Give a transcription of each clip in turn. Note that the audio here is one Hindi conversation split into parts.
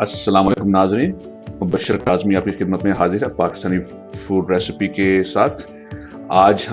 अस्सलाम वालेकुम नाजरीन, मुबशर काजमी आपकी खिदमत में हाजिर है पाकिस्तानी फ़ूड रेसिपी के साथ। आज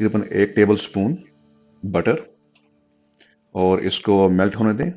तकरीबन एक टेबल स्पून बटर और इसको मेल्ट होने दें।